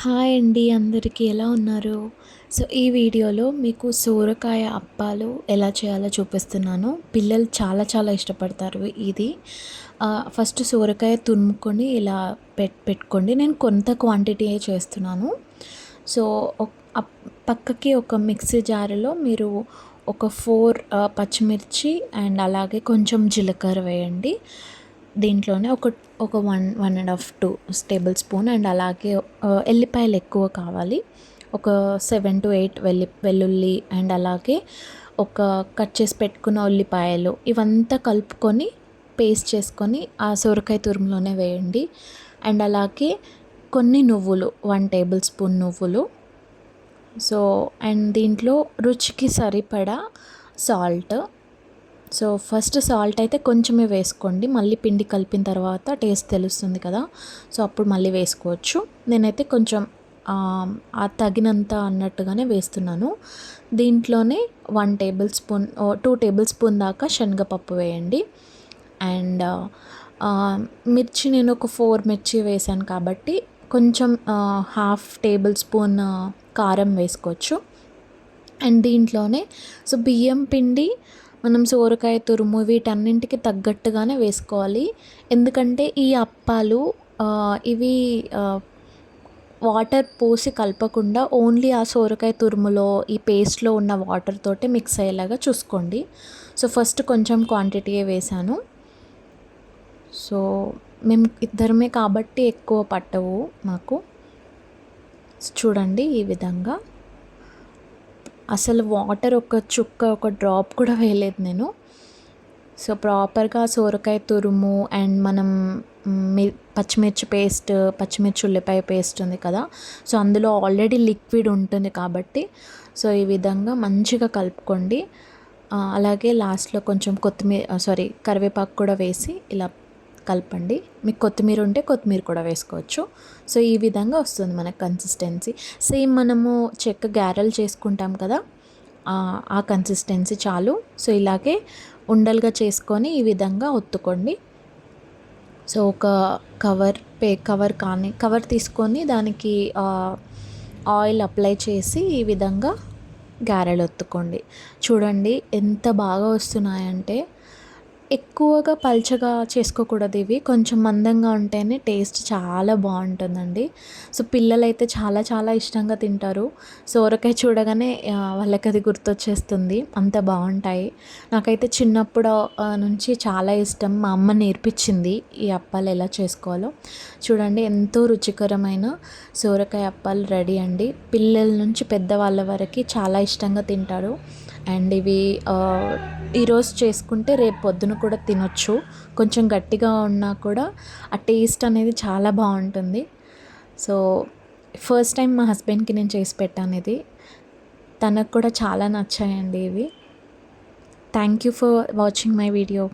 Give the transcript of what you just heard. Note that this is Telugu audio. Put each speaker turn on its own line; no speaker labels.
హాయ్ అండి అందరికీ ఎలా ఉన్నారు? సో ఈ వీడియోలో మీకు సోరకాయ అప్పాలు ఎలా చేయాలో చూపిస్తున్నాను. పిల్లలు చాలా చాలా ఇష్టపడతారు ఇది. ఫస్ట్ సోరకాయ తురుముకొని ఇలా పెట్ పెట్టుకోండి. నేను కొంత క్వాంటిటీ చేస్తున్నాను. సో పక్కకి ఒక మిక్సీ జారులో మీరు ఒక ఫోర్ పచ్చిమిర్చి అండ్ అలాగే కొంచెం జీలకర్ర వేయండి. దీంట్లోనే ఒక ఒక one one and half two tablespoon and అలాగే ఎల్లిపాయలు ఎక్కువ కావాలి. ఒక సెవెన్ టు ఎయిట్ వెల్లి వెల్లుల్లి అండ్ అలాగే ఒక కట్ చేసి పెట్టుకున్న ఉల్లిపాయలు ఇవంతా కలుపుకొని పేస్ట్ చేసుకొని ఆ సొరకాయ తురుములోనే వేయండి. అండ్ అలాగే కొన్ని నువ్వులు వన్ టేబుల్ స్పూన్ నువ్వులు. సో అండ్ దీంట్లో రుచికి సరిపడా సాల్ట్ సో ఫస్ట్ సాల్ట్ అయితే కొంచెమే వేసుకోండి. మళ్ళీ పిండి కలిపిన తర్వాత టేస్ట్ తెలుస్తుంది కదా. సో అప్పుడు మళ్ళీ వేసుకోవచ్చు. నేనైతే కొంచెం ఆ తగినంత అన్నట్టుగానే వేస్తున్నాను. దీంట్లోనే one tablespoon two tablespoon దాకా శనగపప్పు వేయండి. అండ్ మిర్చి నేను ఒక ఫోర్ మిర్చి వేసాను కాబట్టి కొంచెం హాఫ్ టేబుల్ స్పూన్ కారం వేసుకోవచ్చు. అండ్ దీంట్లోనే సో బియ్యం పిండి మనం సోరకాయ తురుము వీటన్నింటికి తగ్గట్టుగానే వేసుకోవాలి. ఎందుకంటే ఈ అప్పాలు ఇవి వాటర్ పోసి కలపకుండా ఓన్లీ ఆ సోరకాయ తురుములో ఈ పేస్ట్లో ఉన్న వాటర్ తోటే మిక్స్ అయ్యేలాగా చూసుకోండి. సో ఫస్ట్ కొంచెం క్వాంటిటీయే వేసాను సో మేము ఇద్దరమే కాబట్టి ఎక్కువ పట్టవు మాకు. చూడండి ఈ విధంగా. అసలు వాటర్ ఒక చుక్క ఒక డ్రాప్ కూడా వేయలేదు నేను. సో ప్రాపర్గా సోరకాయ తురుము అండ్ మనం పచ్చిమిర్చి పేస్ట్ పచ్చిమిర్చి ఉల్లిపాయ పేస్ట్ ఉంది కదా. సో అందులో ఆల్రెడీ లిక్విడ్ ఉంటుంది కాబట్టి సో ఈ విధంగా మంచిగా కలుపుకోండి. అలాగే లాస్ట్లో కొంచెం కొత్తిమీర సారీ కరివేపాకు కూడా వేసి ఇలా కలపండి. మీకు కొత్తిమీర ఉంటే కొత్తిమీర కూడా వేసుకోవచ్చు. సో ఈ విధంగా వస్తుంది మనకు కన్సిస్టెన్సీ సేమ్ మనము చెక్క గ్యారెలు చేసుకుంటాం కదా ఆ కన్సిస్టెన్సీ చాలు. సో ఇలాగే ఉండలుగా చేసుకొని ఈ విధంగా ఒత్తుకోండి. సో ఒక కవర్ పే కవర్ కానీ కవర్ తీసుకొని దానికి ఆయిల్ అప్లై చేసి ఈ విధంగా గారెలు ఒత్తుకోండి. చూడండి ఎంత బాగా వస్తున్నాయంటే ఎక్కువగా పల్చగా చేసుకోకూడదు ఇవి. కొంచెం మందంగా ఉంటేనే టేస్ట్ చాలా బాగుంటుందండి. సో పిల్లలైతే చాలా చాలా ఇష్టంగా తింటారు. సోరకాయ చూడగానే వాళ్ళకి అది గుర్తొచ్చేస్తుంది. అంత బాగుంటాయి. నాకైతే చిన్నప్పుడు నుంచి చాలా ఇష్టం. మా అమ్మ నేర్పించింది ఈ అప్పాలు ఎలా చేసుకోవాలో. చూడండి ఎంతో రుచికరమైన సోరకాయ అప్పాలు రెడీ అండి. పిల్లల నుంచి పెద్దవాళ్ళ వరకు చాలా ఇష్టంగా తింటారు. అండ్ ఇవి ఈరోజు చేసుకుంటే రేపు పొద్దున కూడా తినొచ్చు. కొంచెం గట్టిగా ఉన్నా కూడా ఆ టేస్ట్ అనేది చాలా బాగుంటుంది. సో ఫస్ట్ టైం మా హస్బెండ్కి నేను చేసి పెట్టాను ఇది. తనకు కూడా చాలా నచ్చాయండి ఇవి. Thank you for watching my video.